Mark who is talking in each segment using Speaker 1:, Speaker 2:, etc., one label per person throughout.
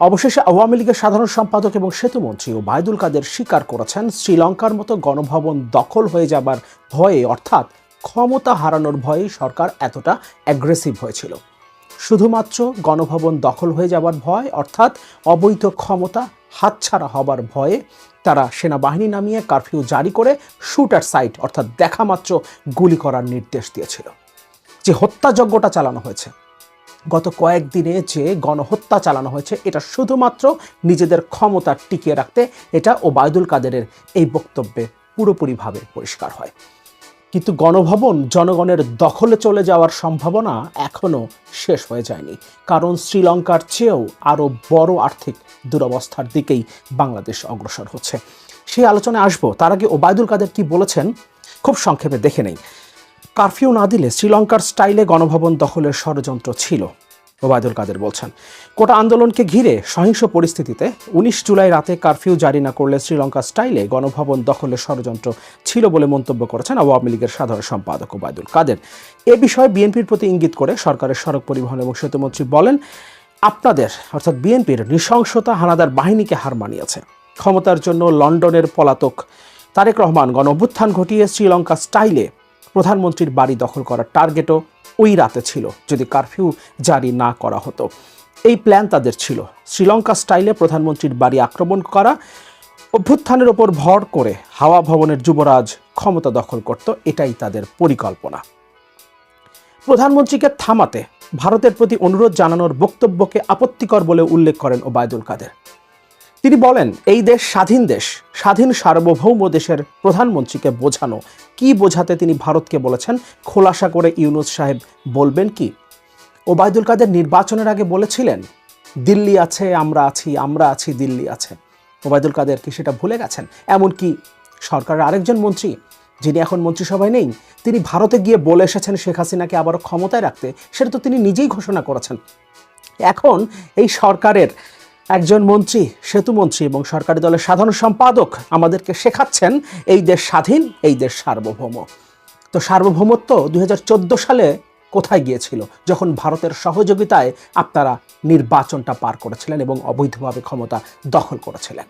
Speaker 1: অবশেষে আওয়ামী লীগের সাধারণ সম্পাদক এবং সেতুমন্ত্রী ও বায়দুল কাদের স্বীকার করেছেন, শ্রীলঙ্কার মতো গণভবন দখল হয়ে যাবার ভয়ে, অর্থাৎ ক্ষমতা হারানোর ভয়ে সরকার এতটা অ্যাগ্রেসিভ হয়েছিল। শুধুমাত্র গণভবন দখল হয়ে যাবার ভয়, অর্থাৎ অবৈধ ক্ষমতা হাতছাড়া হবার ভয়ে তারা সেনাবাহিনী নামিয়ে কারফিউ জারি করে শুটার সাইট, অর্থাৎ দেখামাত্র গুলি করার নির্দেশ দিয়েছিল। যে হত্যাযজ্ঞটা চালানো হয়েছে গত কয়েকদিনে যে গণহত্যা চালানো হয়েছে, এটা শুধুমাত্র নিজেদের ক্ষমতা টিকিয়ে রাখতে এটা ওবায়দুল কাদেরের এই বক্তব্যে পুরোপুরিভাবে পরিষ্কার হয়। কিন্তু গণভবন জনগণের দখলে চলে যাওয়ার সম্ভাবনা এখনও শেষ হয়ে যায়নি। কারণ শ্রীলঙ্কার চেয়েও আরও বড় আর্থিক দুরবস্থার দিকেই বাংলাদেশ অগ্রসর হচ্ছে। সেই আলোচনায় আসব। তার আগে ওবায়দুল কাদের কি বলেছেন, খুব সংক্ষেপে দেখে নেই। কারফিউ না দিলে শ্রীলঙ্কার স্টাইলে গণভবন দখলের ষড়যন্ত্র ছিল, ওবায়দুল কাদের বলছেন। কোটা আন্দোলনকে ঘিরে সহিংস পরিস্থিতিতে উনিশ জুলাই রাতে কারফিউ জারি না করলে শ্রীলঙ্কা স্টাইলে গণভবন দখলের ষড়যন্ত্র ছিল বলে মন্তব্য করেছেন আওয়ামী লীগের সাধারণ সম্পাদক ওবায়দুল কাদের। এ বিষয়ে বিএনপির প্রতি ইঙ্গিত করে সরকারের সড়ক পরিবহন এবং সেতুমন্ত্রী বলেন, আপনাদের, অর্থাৎ বিএনপির নৃশংসতা হানাদার বাহিনীকে হার মানিয়েছে। ক্ষমতার জন্য লন্ডনের পলাতক তারেক রহমান গণ অভ্যুত্থান ঘটিয়ে শ্রীলঙ্কা স্টাইলে প্রধানমন্ত্রীর বাড়ি দখল করার টার্গেটও ওই রাতে ছিল, যদি কারফিউ জারি না করা হতো। এই প্ল্যান তাদের ছিল। শ্রীলঙ্কা স্টাইলে প্রধানমন্ত্রীর বাড়ি আক্রমণ করা, অভ্যুত্থানের ওপর ভর করে হাওয়া ভবনের যুবরাজ ক্ষমতা দখল করত, এটাই তাদের পরিকল্পনা। প্রধানমন্ত্রীকে থামাতে ভারতের প্রতি অনুরোধ জানানোর বক্তব্যকে আপত্তিকর বলে উল্লেখ করেন ওবায়দুল কাদের। তিনি বলেন, এই দেশ স্বাধীন দেশ, স্বাধীন সার্বভৌম দেশের প্রধানমন্ত্রীকে বোঝানো কি বোঝাতে তিনি ভারতকে বলেছেন? খোলাসা করে ইউনুস সাহেব বলবেন কি? ওবায়দুল কাদের নির্বাচনের আগে বলেছিলেন, দিল্লি আছে, আমরা আছি আমরা আছি, দিল্লি আছে। ওবায়দুল কাদের কি সেটা ভুলে গেছেন? এমনকি সরকারের আরেকজন মন্ত্রী, যিনি এখন মন্ত্রিসভায় নেই, তিনি ভারতে গিয়ে বলে এসেছেন শেখ হাসিনাকে আবারও ক্ষমতায় রাখতে, সেটা তো তিনি নিজেই ঘোষণা করেছেন। এখন এই সরকারের একজন মন্ত্রী সেতুমন্ত্রী এবং সরকারি দলের সাধারণ সম্পাদক আমাদেরকে শেখাচ্ছেন এই দেশ স্বাধীন, এই দেশ সার্বভৌম। তো সার্বভৌমত্ব দুই সালে কোথায় গিয়েছিল? যখন ভারতের সহযোগিতায় আপনারা নির্বাচনটা পার করেছিলেন এবং অবৈধভাবে ক্ষমতা দখল করেছিলেন।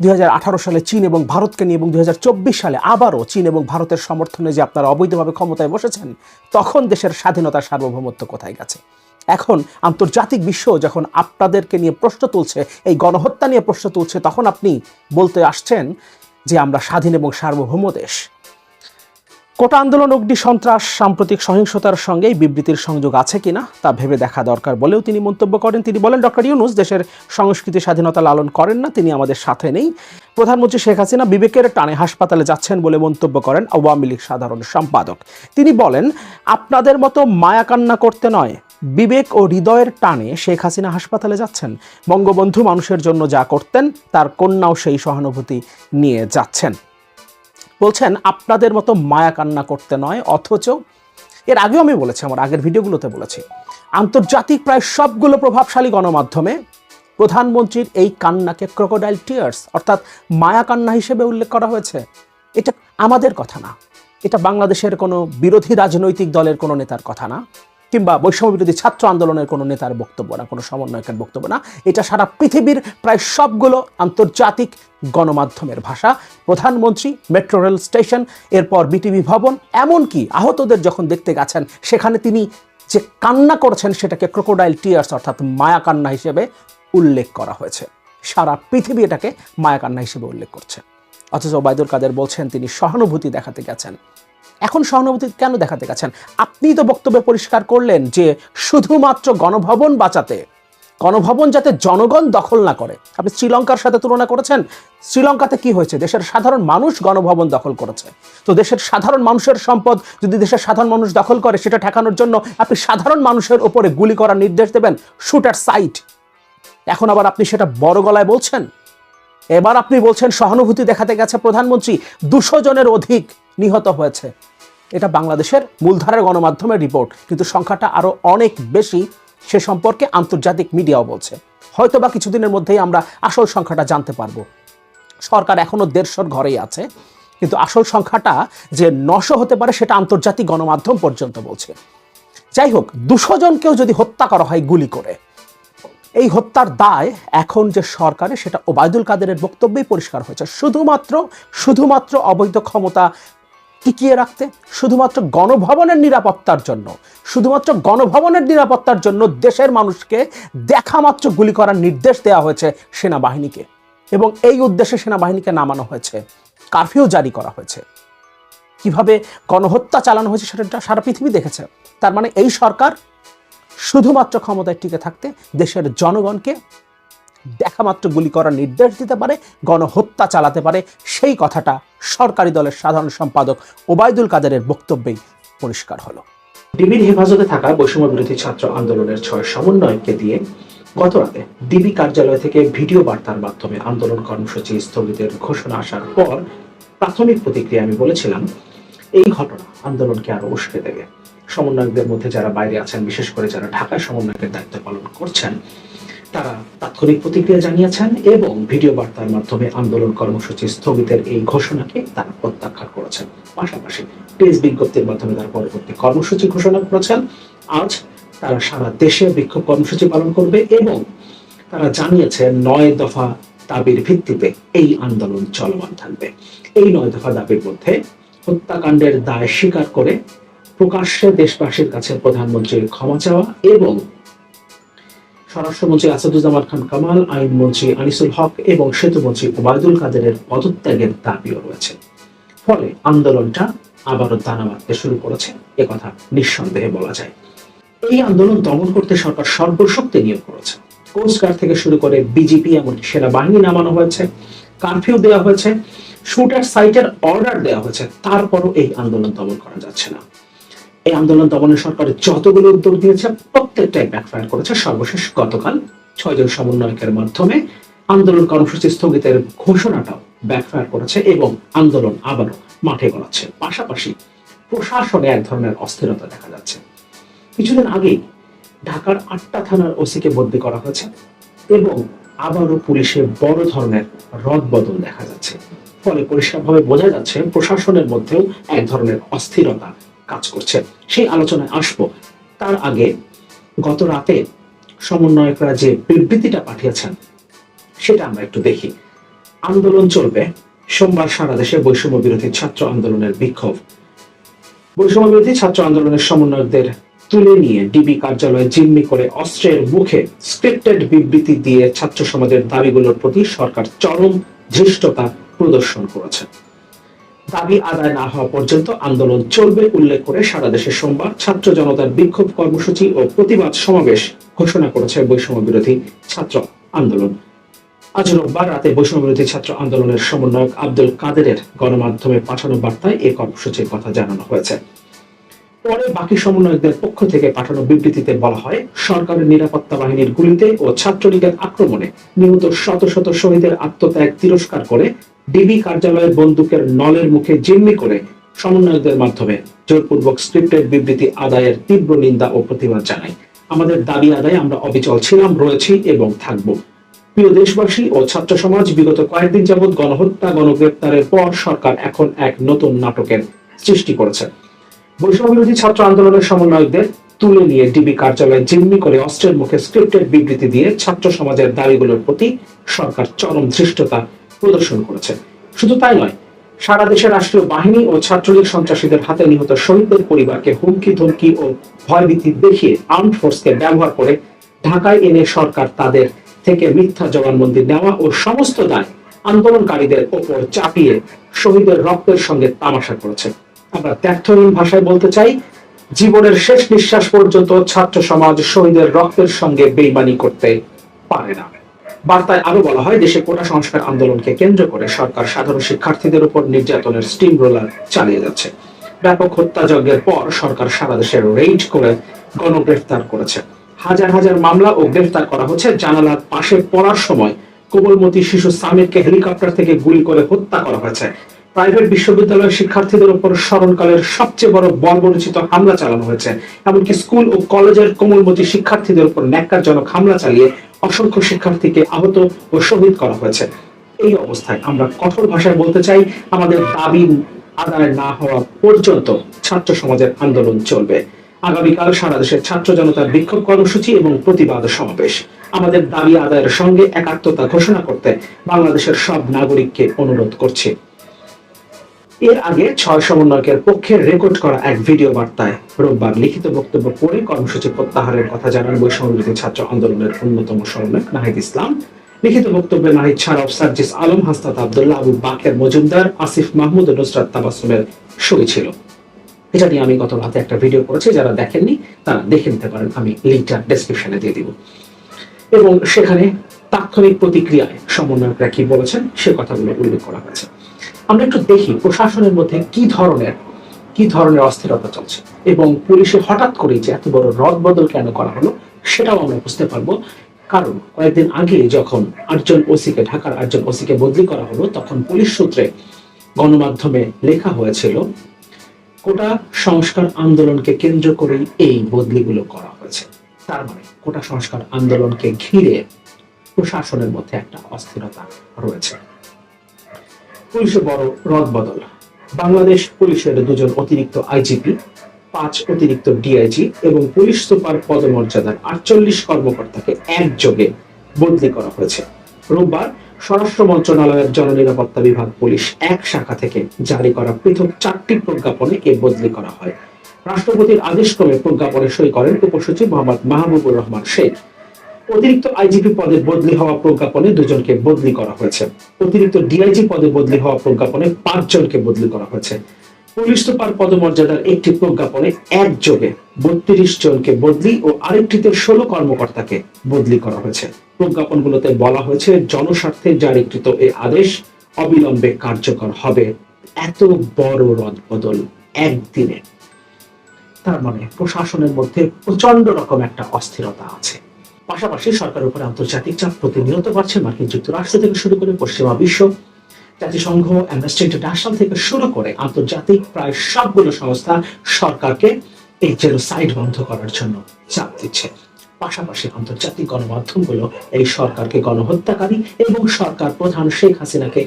Speaker 1: দুই হাজার আঠারো সালে চীন এবং ভারতকে নিয়ে এবং দুই হাজার চব্বিশ সালে আবারও চীন এবং ভারতের সমর্থনে যে আপনারা অবৈধভাবে ক্ষমতায় বসেছেন, তখন দেশের স্বাধীনতা সার্বভৌমত্ব কোথায় গেছে? এখন আন্তর্জাতিক বিশ্ব যখন আপনাদেরকে নিয়ে প্রশ্ন তুলছে, এই গণহত্যা নিয়ে প্রশ্ন তুলছে, তখন আপনি বলতে আসছেন যে আমরা স্বাধীন এবং সার্বভৌম দেশ। কোটা আন্দোলন, অগ্নি সন্ত্রাস, সাম্প্রতিক সহিংসতার সঙ্গে বিবৃতির সংযোগ আছে কিনা তা ভেবে দেখা দরকার বলেও তিনি মন্তব্য করেন। তিনি বলেন, ডক্টর ইউনুস দেশের সংস্কৃতি স্বাধীনতা লালন করেন না, তিনি আমাদের সাথে নেই। প্রধানমন্ত্রী শেখ হাসিনা বিবেকের টানে হাসপাতালে যাচ্ছেন বলে মন্তব্য করেন আওয়ামী লীগ সাধারণ সম্পাদক। তিনি বলেন, আপনাদের মতো মায়া কান্না করতে নয় বিবেক ও হৃদয়ের টানে শেখ হাসিনা হাসপাতালে যাচ্ছেন। বঙ্গবন্ধু মানুষের জন্য যা করতেন, তার কন্যাও সেই সহানুভূতি নিয়ে যাচ্ছেন। বলছেন, আপনাদের মতো মায়া কান্না করতে নয়, অথচ এর আগেও আমি বলেছি, আমার আগের ভিডিওগুলোতে বলেছি, আন্তর্জাতিক প্রায় সবগুলো প্রভাবশালী গণমাধ্যমে প্রধানমন্ত্রীর এই কান্নাকে ক্রোকোডাইল টিয়ার্স অর্থাৎ মায়া কান্না হিসেবে উল্লেখ করা হয়েছে। এটা আমাদের কথা না। এটা বাংলাদেশের কোনো বিরোধী রাজনৈতিক দলের কোনো নেতার কথা না। কিংবা বৈষম্য বিরোধী ছাত্র আন্দোলনের কোনো নেতার বক্তব্য না, কোনো সমন্বয়কের বক্তব্য না। এটা সারা পৃথিবীর প্রায় সবগুলো আন্তর্জাতিক গণমাধ্যমের ভাষা। প্রধানমন্ত্রী, মেট্রো রেল স্টেশন, এরপর বিটিভি ভবন, এমনকি আহতদের যখন দেখতে গেছেন, সেখানে তিনি যে কান্না করছেন সেটাকে ক্রোকোডাইল টিয়ার্স অর্থাৎ মায়া কান্না হিসেবে উল্লেখ করা হয়েছে। সারা পৃথিবী এটাকে মায়া কান্না হিসেবে উল্লেখ করছে। অথচ ওবায়দুল কাদের বলছেন, তিনি সহানুভূতি দেখাতে গেছেন। এখন সহানুভূতি কেন দেখাতে গেছেন? আপনি তো বক্তব্যে পরিষ্কার করলেন যে শুধুমাত্র গণভবন বাঁচাতে, গণভবন যাতে জনগণ দখল না করে। আপনি শ্রীলঙ্কার সাথে তুলনা করেছেন? শ্রীলঙ্কাতে কি হয়েছে? দেশের সাধারণ মানুষ গণভবন দখল করেছে। তো দেশের সাধারণ মানুষের সম্পদ যদি দেশের সাধারণ মানুষ দখল করে, সেটা ঠেকানোর জন্য আপনি সাধারণ মানুষের ওপরে গুলি করার নির্দেশ দেবেন শুটার সাইট এখন আবার আপনি সেটা বড় গলায় বলছেন? এবার আপনি বলছেন সহানুভূতি দেখাতে গেছে প্রধানমন্ত্রী, দুশো জনের অধিক নিহত হয়েছে। এটা বাংলাদেশের মূলধারার গণমাধ্যমের রিপোর্ট কিন্তু সংখ্যাটা আরও অনেক বেশি, সে সম্পর্কে আন্তর্জাতিক মিডিয়াও বলছে। হয়তো বা কিছুদিনের মধ্যেই আমরা আসল সংখ্যাটা জানতে পারব। সরকার এখনও দেড়শোর ঘরেই আছে, কিন্তু আসল সংখ্যাটা যে নশো হতে পারে সেটা আন্তর্জাতিক গণমাধ্যম পর্যন্ত বলছে। যাই হোক, দুশো জনকেও যদি হত্যা করা হয় গুলি করে, এই হত্যার দায় এখন যে সরকারে সেটা ওবায়দুল কাদেরের বক্তব্যেই পরিষ্কার হয়েছে। শুধুমাত্র শুধুমাত্র অবৈধ ক্ষমতা টিকিয়ে রাখতে শুধুমাত্র গণভবনের নিরাপত্তার জন্য, শুধুমাত্র গণভবনের নিরাপত্তার জন্য দেশের মানুষকে দেখামাত্র গুলি করার নির্দেশ দেওয়া হয়েছে সেনাবাহিনীকে। এবং এই উদ্দেশ্যে সেনাবাহিনীকে নামানো হয়েছে, কারফিউ জারি করা হয়েছে। কীভাবে গণহত্যা চালানো হয়েছে সেটা সারা পৃথিবী দেখেছে। তার মানে এই সরকার শুধুমাত্র ক্ষমতায় টিকে থাকতে দেশের জনগণকে দেখামাত্র গুলি করার নির্দেশ দিতে পারে, গণহত্যা চালাতে পারে। সেই কথাটা সরকারি দলের সাধারণ সম্পাদক ওবায়দুল কাদেরের বক্তব্যেই পরিষ্কার হলো। ডিবির হেফাজতে থাকা বৈষম্য বিরোধী ছাত্র আন্দোলনের ছয় সমন্বয়ককে দিয়ে গত রাতে ডিবি কার্যালয় থেকে ভিডিও বার্তার মাধ্যমে আন্দোলন কর্মসূচি স্থগিতের ঘোষণা আসার পর প্রাথমিক প্রতিক্রিয়া আমি বলেছিলাম, এই ঘটনা আন্দোলনকে আরও উস্কে দেবে। সমন্বয়কদের মধ্যে যারা বাইরে আছেন, বিশেষ করে যারা ঢাকায় সমন্বয়কের দায়িত্ব পালন করছেন তারা তাৎক্ষণিক প্রতিক্রিয়া জানিয়েছেন এবং ভিডিও বার্তার মাধ্যমে আন্দোলন কর্মসূচি স্থগিতের এই ঘোষণাকে তারা প্রত্যাখ্যান করেছেন। পাশাপাশি প্রেস বিজ্ঞপ্তির মাধ্যমে তারা পরবর্তী কর্মসূচি ঘোষণা করেছেন। আজ তারা সারা দেশে বিক্ষোভ কর্মসূচি পালন করবে এবং তারা জানিয়েছে নয় দফা দাবির ভিত্তিতে এই আন্দোলন চলমান থাকবে। এই নয় দফা দাবির মধ্যে হত্যাকাণ্ডের দায় স্বীকার করে প্রকাশ্যে দেশবাসীর কাছে প্রধানমন্ত্রীর ক্ষমা চাওয়া এবং স্বরাষ্ট্রমন্ত্রী আসাদুজ্জামান খান কামাল, আইনমন্ত্রী আনিসুল হক এবং সেতুমন্ত্রী ওবায়দুল কাদেরের পদত্যাগের দাবিও রয়েছে। ফলে আন্দোলনটা আবারও দানা বাঁধতে শুরু করেছে একথা নিঃসন্দেহে বলা যায়। এই আন্দোলন দমন করতে সরকার সর্বশক্তি নিয়োগ করেছে। কোস্টগার্ড থেকে শুরু করে বিজেপি এমনকি সেনাবাহিনী নামানো হয়েছে, কারফিউ দেওয়া হয়েছে, শুটার সাইটের অর্ডার দেওয়া হয়েছে, তারপরও এই আন্দোলন দমন করা যাচ্ছে না। এই আন্দোলন দমনের সরকার যতগুলো উদ্যোগ দিয়েছে, প্রত্যেকটাই ব্যাকফায়ার করেছে। সর্বশেষ গতকাল ছয়জন সমন্বয়কের মাধ্যমে আন্দোলন কর্মসূচি স্থগিতের ঘোষণাটাও ব্যাকফায়ার করেছে এবং আন্দোলন আবারও মাঠে গড়াচ্ছে। পাশাপাশি প্রশাসনে এক ধরনের অস্থিরতা দেখা যাচ্ছে। কিছুদিন আগেই ঢাকার আটটা থানার ওসিকে বদলি করা হয়েছে এবং আবারও পুলিশের বড় ধরনের রদ বদল দেখা যাচ্ছে। ফলে পরিষ্কারভাবে বোঝা যাচ্ছে প্রশাসনের মধ্যেও এক ধরনের অস্থিরতা কাজ করছে সেই আলোচনায় আসব। তার আগে গত রাতে সমন্বয়করা যে বিবৃতিটা পাঠিয়েছেন, সেটা আমরা একটু দেখি। আন্দোলন চলবে। সোমবার সারা দেশে বৈষম্য বিরোধী ছাত্র আন্দোলনের বিক্ষোভ। বৈষম্য বিরোধী ছাত্র আন্দোলনের সমন্বয়কদের তুলে নিয়ে ডিবি কার্যালয়ে জিম্মি করে অস্ত্রের মুখে স্ক্রিপ্টেড বিবৃতি দিয়ে ছাত্র সমাজের দাবিগুলোর প্রতি সরকার চরম ধৃষ্টতা প্রদর্শন করেছে। দাবি আদায় না হওয়া পর্যন্ত আন্দোলন চলবে উল্লেখ করে সারা দেশে সোমবার ছাত্র জনতার বিক্ষোভ কর্মসূচি ও প্রতিবাদ সমাবেশ ঘোষণা করেছে বৈষম্য বিরোধী ছাত্র আন্দোলন। আজ রোববার রাতে বৈষম্য বিরোধী ছাত্র আন্দোলনের সমন্বয়ক আব্দুল কাদেরের গণমাধ্যমে পাঠানো বার্তায় এই কর্মসূচির কথা জানানো হয়েছে। পরে বাকি সমন্বয়কদের পক্ষ থেকে পাঠানো বিবৃতিতে বলা হয়, সরকারের নিরাপত্তা বাহিনীর গুলিতে ও ছাত্রলীগের আক্রমণে নিহত শত শত শহীদের আত্মত্যাগ তিরস্কার করে ডিবি কার্যালয়ের বন্দুকের নলের মুখে জিম্মি করে সমন্বয়কদের মাধ্যমে জোরপূর্বক স্ক্রিপ্টের বিবৃতি আদায়ের তীব্র নিন্দা ও প্রতিবাদ জানাই আমাদের দাবি আদায়ে আমরা অবিচল ছিলাম, রয়েছি এবং থাকব। প্রিয় দেশবাসী ও ছাত্র সমাজ, বিগত কয়েকদিন যাবৎ গণহত্যা, গণগ্রেপ্তারের পর সরকার এখন এক নতুন নাটকের সৃষ্টি করেছে। বৈষম্য বিরোধী ছাত্র আন্দোলনের সমন্বয়কদের তুলে নিয়ে ডিবি কার্যালয়ে জিম্মি করে অস্ত্রের মুখে স্ক্রিপ্টেড বিবৃতি দিয়ে ছাত্র সমাজের দাবিগুলোর প্রতি সরকার চরম ধৃষ্টতা প্রদর্শন করেছে শুধু তাই নয়, সারা দেশের রাষ্ট্রীয় বাহিনী ও ছাত্রলীগ সন্ত্রাসীদের হাতে নিহত শহীদদের পরিবারকে হুমকি, ধমকি ও ভয়ভীতি দেখিয়ে আর্ম ফোর্সকে ব্যবহার করে ঢাকায় এনে সরকার তাদের থেকে মিথ্যা জবানবন্দি নেওয়া ও সমস্ত দায় আন্দোলনকারীদের ওপর চাপিয়ে শহীদের রক্তের সঙ্গে তামাশা করেছে আমরা ত্যাগহীন ভাষায় বলতে চাই, জীবনের শেষ নিঃশ্বাস পর্যন্ত ছাত্র সমাজ শহীদের রক্তের সঙ্গে বেইমানি করতে পারে না। বার্তায় আরও বলা হয়, দেশে কোটা সংস্কার আন্দোলনকে কেন্দ্র করে সরকার সাধারণ শিক্ষার্থীদের উপর নির্যাতনের স্টিম রোলার চালিয়ে যাচ্ছে। ব্যাপক হত্যাযজ্ঞের পর সরকার সারা দেশে রেইড করে গণগ্রেফতার করেছে। হাজার হাজার মামলা ও গ্রেফতার করা হচ্ছে। জানালার পাশে পড়ার সময় কোমলমতি শিশু সামিরকে হেলিকপ্টার থেকে গুলি করে হত্যা করা হয়েছে। প্রাইভেট বিশ্ববিদ্যালয়ের শিক্ষার্থীদের উপর স্মরণকালের সবচেয়ে বড় বর্বরচিত হামলা চালানো হয়েছে। এমনকি স্কুল ও কলেজের কোমলমতি শিক্ষার্থীদের উপর ন্যাক্কারজনক হামলা চালিয়ে অসংখ্য শিক্ষার্থীকে আহত ও শহীদ করা হয়েছে। এই অবস্থায় আমরা কঠোর ভাষায় বলতে চাই, আমাদের দাবি আদায় না হওয়া পর্যন্ত ছাত্র সমাজের আন্দোলন চলবে। আগামীকাল সারা দেশের ছাত্র জনতার বিক্ষোভ কর্মসূচি এবং প্রতিবাদ সমাবেশ। আমাদের দাবি আদায়ের সঙ্গে একাত্মতা ঘোষণা করতে বাংলাদেশের সব নাগরিককে অনুরোধ করছে। এর আগে ছয় সমন্বয়কের পক্ষে রেকর্ড করা এক ভিডিও বার্তায় রোববার লিখিত বক্তব্য পড়ে কর্মসূচি প্রত্যাহারের কথা জানান বৈষম্যবিরোধী ছাত্র আন্দোলনের অন্যতম সমন্বয়ক নাহিদ ইসলাম। লিখিত বক্তব্যে নাহিদ ছাড়াও সার্জিস আলম হাস্তাত আব্দুল্লাহ, আবু বাকের মজুমদার, আসিফ মাহমুদ ও নুসরাত তাবাসুমের সই ছিল। এটা নিয়ে আমি গত রাতে একটা ভিডিও করেছি, যারা দেখেননি তারা দেখে নিতে পারেন, আমি লিঙ্কটা ডেসক্রিপশনে দিয়ে দিব। এবং সেখানে তাৎক্ষণিক প্রতিক্রিয়ায় সমন্বয়করা কি বলেছেন সে কথাগুলো উল্লেখ করা হয়েছে। আমরা একটু দেখি প্রশাসনের মধ্যে কি ধরনের কি ধরনের অস্থিরতা চলছে। এবং পুলিশে হঠাৎ করে যে এত বড় রদ বদল কেন করা হলো, সেটাও আমরা বুঝতে পারব। কারণ কয়েকদিন আগে যখন আটজন ওসিকে, ঢাকার আটজন ওসিকে বদলি করা হলো, তখন পুলিশ সূত্রে গণমাধ্যমে লেখা হয়েছিল, কোটা সংস্কার আন্দোলনকে কেন্দ্র করেই এই বদলিগুলো করা হয়েছে। তার মানে কোটা সংস্কার আন্দোলনকে ঘিরে প্রশাসনের মধ্যে একটা অস্থিরতা রয়েছে। পুলিশে বড় রদ বদল। বাংলাদেশ পুলিশের দুজন অতিরিক্ত আইজিপি, পাঁচ অতিরিক্ত ডিআইজি এবং পুলিশ সুপার পদমর্যাদার আটচল্লিশ কর্মকর্তাকে একযোগে বদলি করা হয়েছে। রোববার স্বরাষ্ট্র মন্ত্রণালয়ের জননিরাপত্তা বিভাগ পুলিশ এক শাখা থেকে জারি করা পৃথক চারটি প্রজ্ঞাপনে এ বদলি করা হয়। রাষ্ট্রপতির আদেশক্রমে প্রজ্ঞাপনে সই করেন উপসচিব মোহাম্মদ মাহবুবুর রহমান শেখ। অতিরিক্ত আইজিপি পদে বদলি হওয়া প্রজ্ঞাপনে দুজনকে বদলি করা হয়েছে। অতিরিক্ত ডিআইজি পদে বদলি হওয়া প্রজ্ঞাপনে পাঁচজনকে বদলি করা হয়েছে। পুলিশ সুপার পদমর্যাদার একটি প্রজ্ঞাপনে একযোগে বত্রিশ জনকে বদলি ও আরেকটিতে ষোলো কর্মকর্তাকে বদলি করা হয়েছে। প্রজ্ঞাপনগুলোতে বলা হয়েছে, জনস্বার্থে জারিকৃত এই আদেশ অবিলম্বে কার্যকর হবে। এত বড় রদ বদল একদিনে। তার মানে প্রশাসনের মধ্যে প্রচণ্ড রকম একটা অস্থিরতা আছে। পাশাপাশি সরকারের উপরে আন্তর্জাতিক চাপ প্রতিনিয়ত বাড়ছে। মার্কিন যুক্তরাষ্ট্র থেকে শুরু করে পশ্চিমা বিশ্ব, জাতিসংঘ অ্যামনেস্টি ইন্টারন্যাশনাল থেকে শুরু করে আন্তর্জাতিক প্রায় সবগুলো সংস্থা সরকারকে এই জেনোসাইড বন্ধ করার জন্য চাপ দিচ্ছে। পাশাপাশি আন্তর্জাতিক গণমাধ্যমগুলো এই সরকারকে গণহত্যাকারী এবং সরকার প্রধান শেখ হাসিনাকে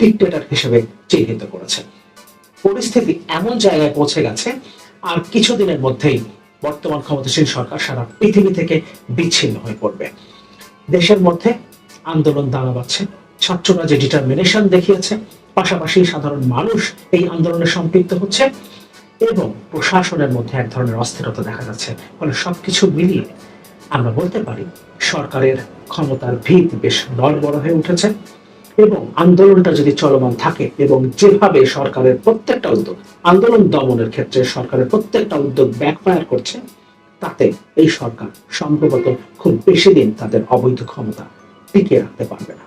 Speaker 1: ডিক্টেটর হিসেবে চিহ্নিত করেছে। পরিস্থিতি এমন জায়গায় পৌঁছে গেছে, আর কিছুদিনের মধ্যেই বর্তমান ক্ষমতাসীন সরকার সারা পৃথিবী থেকে বিচ্ছিন্ন হয়ে পড়বে। দেশের মধ্যে আন্দোলন দানা বাচ্ছে ছাত্ররা যে ডিটারমিনেশন দেখিয়েছে, পাশাপাশি সাধারণ মানুষ এই আন্দোলনে সম্পৃক্ত হচ্ছে এবং প্রশাসনের মধ্যে এক ধরনের অস্থিরতা দেখা যাচ্ছে। ফলে সবকিছু মিলিয়ে আমরা বলতে পারি, সরকারের ক্ষমতার ভিত বেশ নড়বড় হয়ে উঠেছে। এবং আন্দোলনটা যদি চলমান থাকে এবং যেভাবে সরকারের প্রত্যেকটা উদ্যোগ, আন্দোলন দমনের ক্ষেত্রে সরকারের প্রত্যেকটা উদ্যোগ ব্যাকফায়ার করছে, তাতে এই সরকার সম্ভবত খুব বেশি দিন তাদের অবৈধ ক্ষমতা টিকিয়ে রাখতে পারবে না।